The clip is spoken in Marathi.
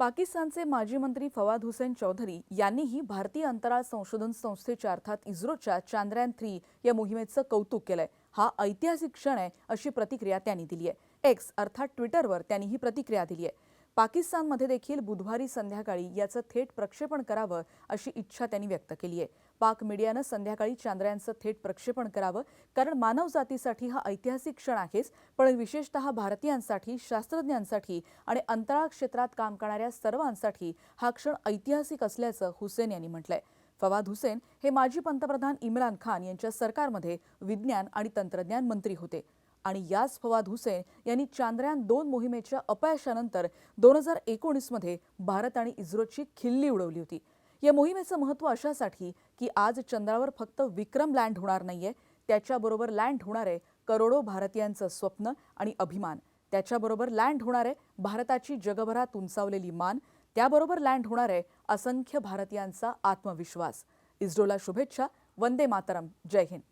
पाकिस्तानचे माजी मंत्री फवाद हुसेन चौधरी यांनीही भारतीय अंतराळ संशोधन संस्थेच्या अर्थात इस्रोच्या चांद्रयान थ्री या मोहिमेचं कौतुक केलंय. हा ऐतिहासिक क्षण आहे अशी प्रतिक्रिया त्यांनी दिली आहे एक्स अर्थात ट्विटरवर त्यांनी ही प्रतिक्रिया दिली आहे पाकिस्तानमध्ये देखील बुधवारी संध्याकाळी याचं थेट प्रक्षेपण करावं अशी इच्छा त्यांनी व्यक्त केली आहे. पाक मीडियानं संध्याकाळी चांद्रयानचं थेट प्रक्षेपण करावं कारण मानवजातीसाठी हा ऐतिहासिक क्षण आहेच पण विशेषतः भारतीयांसाठी शास्त्रज्ञांसाठी आणि अंतराळ क्षेत्रात काम करणाऱ्या सर्वांसाठी हा क्षण ऐतिहासिक असल्याचं हुसेन यांनी म्हटलंय. फवाद हुसेन हे माजी पंतप्रधान इम्रान खान यांच्या सरकारमध्ये विज्ञान आणि तंत्रज्ञान मंत्री होते. आणि याच फवाद हुसेन यांनी चांद्रयान दोन मोहिमेच्या अपयशानंतर दोन हजार एकोणीसमध्ये भारत आणि इस्रोची खिल्ली उडवली होती. या मोहिमेचं महत्त्व अशासाठी की आज चंद्रावर फक्त विक्रम लँड होणार नाहीये त्याच्याबरोबर लँड होणार आहे करोडो भारतीयांचं स्वप्न आणि अभिमान. त्याच्याबरोबर लँड होणार आहे भारताची जगभरात उंचावलेली मान त्याबरोबर लँड होणार आहे असंख्य भारतीयांचा आत्मविश्वास. इस्रोला शुभेच्छा वंदे मातरम. जय हिंद.